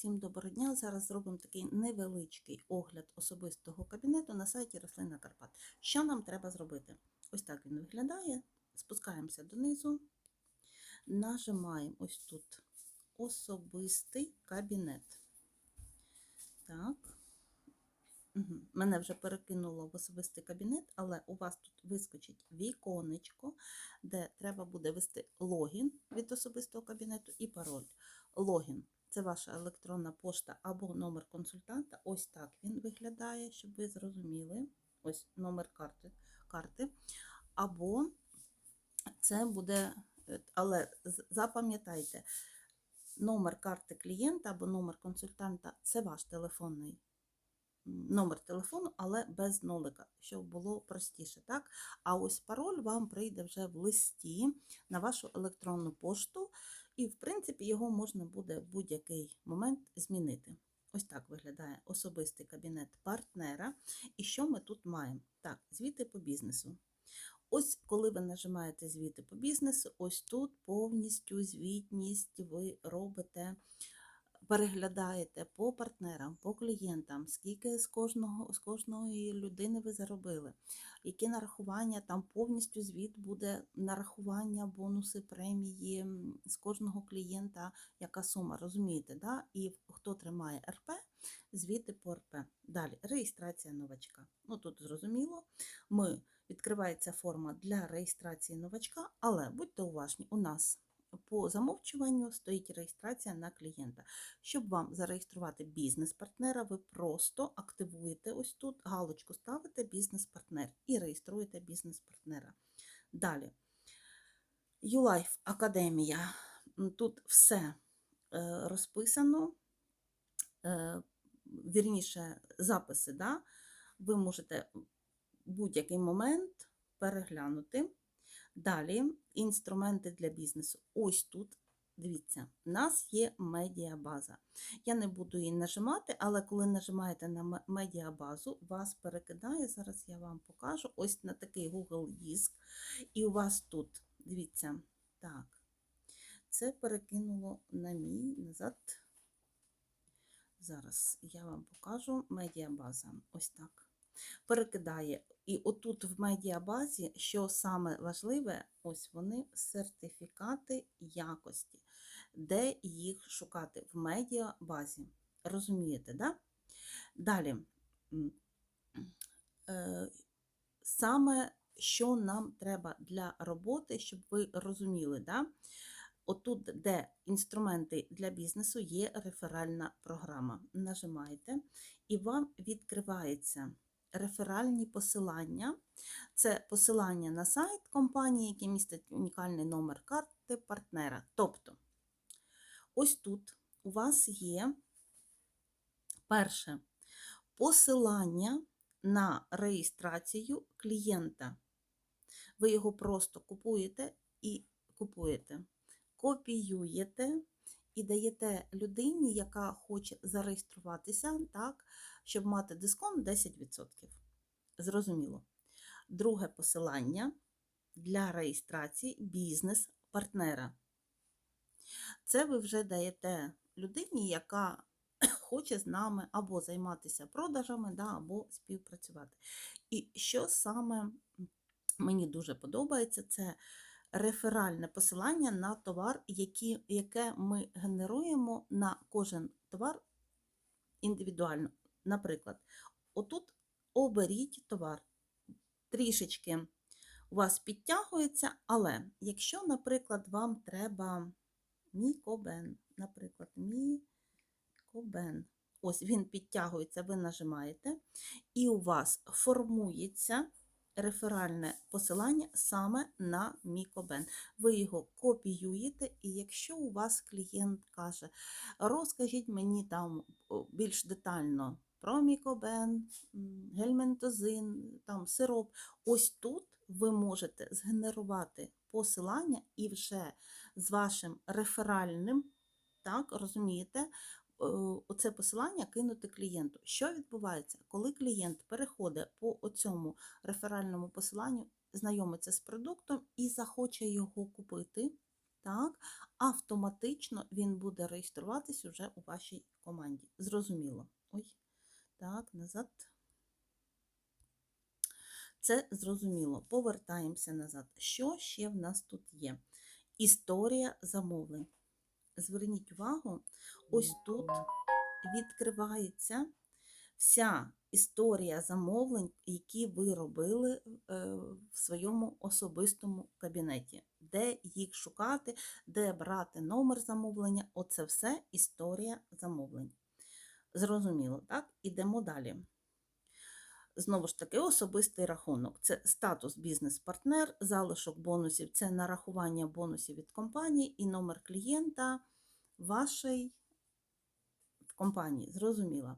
всім доброго дня. Зараз зробимо такий невеличкий огляд особистого кабінету на сайті Рослина Карпат. Що нам треба зробити? Ось так він виглядає. Спускаємося донизу, нажимаємо ось тут особистий кабінет. Так. Угу. Мене вже перекинуло в особистий кабінет, але у вас тут вискочить віконечко, де треба буде ввести логін від особистого кабінету і пароль. Логін це ваша електронна пошта або номер консультанта. Ось так він виглядає, щоб ви зрозуміли. Ось номер карти. карти. Або це буде, е, але запам'ятайте, номер карти клієнта або номер консультанта це ваш телефонний номер телефону, але без нолика, щоб було простіше. Так? А ось пароль вам прийде вже в листі на вашу електронну пошту, і, в принципі, його можна буде в будь-який момент змінити. Ось так виглядає особистий кабінет партнера. І що ми тут маємо? Так, звіти по бізнесу. Ось коли ви нажимаєте звіти по бізнесу, ось тут повністю звітність ви робите, переглядаєте по партнерам, по клієнтам, скільки з кожного з кожної людини ви заробили, які нарахування, там повністю звіт буде нарахування, бонуси, премії з кожного клієнта, яка сума, розумієте? Да? І хто тримає РП, звіти по РП. Далі реєстрація новачка. Ну тут зрозуміло, ми відкривається форма для реєстрації новачка, але будьте уважні, у нас по замовчуванню стоїть реєстрація на клієнта. Щоб вам зареєструвати бізнес-партнера, ви просто активуєте ось тут галочку ставите бізнес-партнер і реєструєте бізнес-партнера. Далі. YouLife Академія. Тут все е, розписано, е, вірніше, записи. Да? Ви можете в будь-який момент переглянути. Далі інструменти для бізнесу. Ось тут, дивіться, у нас є медіабаза. Я не буду її нажимати, але коли нажимаєте на ме- медіабазу, вас перекидає, зараз я вам покажу, ось на такий Google Диск. І у вас тут, дивіться, так, це перекинуло на мій назад. Зараз я вам покажу медіабаза. Ось так. Перекидає. І отут в медіабазі, що саме важливе, ось вони сертифікати якості. Де їх шукати? В медіабазі. Розумієте, да? Далі. е, Саме що нам треба для роботи, щоб ви розуміли, да? Отут, де інструменти для бізнесу, є реферальна програма. Нажимаєте, і вам відкривається реферальні посилання. Це посилання на сайт компанії, який містить унікальний номер карти партнера. Тобто, ось тут у вас є перше посилання на реєстрацію клієнта. Ви його просто купуєте і купуєте, копіюєте і даєте людині, яка хоче зареєструватися, так, щоб мати дисконт 10%. Зрозуміло. Друге посилання для реєстрації бізнес-партнера. Це ви вже даєте людині, яка хоче з нами або займатися продажами, да, або співпрацювати. І що саме мені дуже подобається, це реферальне посилання на товар, які, яке ми генеруємо на кожен товар індивідуально. Наприклад, отут оберіть товар. Трішечки у вас підтягується, але якщо, наприклад, вам треба мікобен, наприклад, мікобен, ось він підтягується, ви нажимаєте, і у вас формується реферальне посилання саме на мікобен. Ви його копіюєте, і якщо у вас клієнт каже, розкажіть мені там більш детально про мікобен, гельментозин, там сироп, ось тут ви можете згенерувати посилання і вже з вашим реферальним, так, розумієте, оце посилання кинути клієнту. Що відбувається, коли клієнт переходить по цьому реферальному посиланню, знайомиться з продуктом і захоче його купити, так, автоматично він буде реєструватись уже у вашій команді. Зрозуміло. Ой, так, назад. Це зрозуміло. Повертаємося назад. Що ще в нас тут є? Історія замовлень. Зверніть увагу, ось тут відкривається вся історія замовлень, які ви робили е, в своєму особистому кабінеті. Де їх шукати, де брати номер замовлення. Оце все історія замовлень. Зрозуміло, так? Ідемо далі. Знову ж таки, особистий рахунок. Це статус бізнес-партнер, залишок бонусів це нарахування бонусів від компанії і номер клієнта вашої в компанії. Зрозуміло.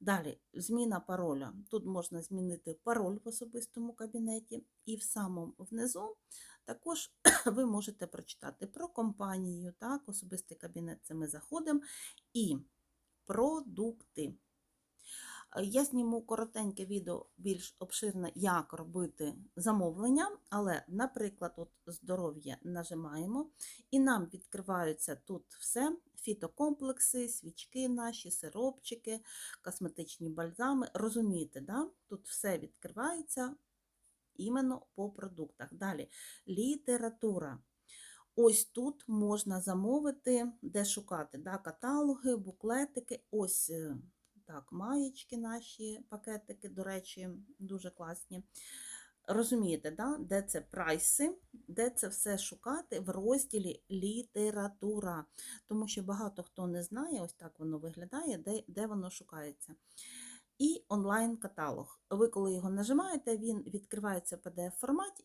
Далі, зміна пароля. Тут можна змінити пароль в особистому кабінеті, і в самому внизу також ви можете прочитати про компанію, так, особистий кабінет, це ми заходимо, і продукти. Е, Я зніму коротеньке відео більш обширне, як робити замовлення, але, наприклад, от здоров'я нажимаємо, і нам відкриваються тут все: фітокомплекси, свічки наші, сиропчики, косметичні бальзами. Розумієте, да? тут все відкривається іменно по продуктах. Далі література. Ось тут можна замовити, де шукати да, каталоги, буклетики. Ось е, так, маєчки наші пакетики, до речі, дуже класні. Розумієте, да? де це прайси, де це все шукати в розділі література. Тому що багато хто не знає, ось так воно виглядає, де, де воно шукається. І онлайн-каталог. Ви, коли його нажимаєте, він відкривається в PDF форматі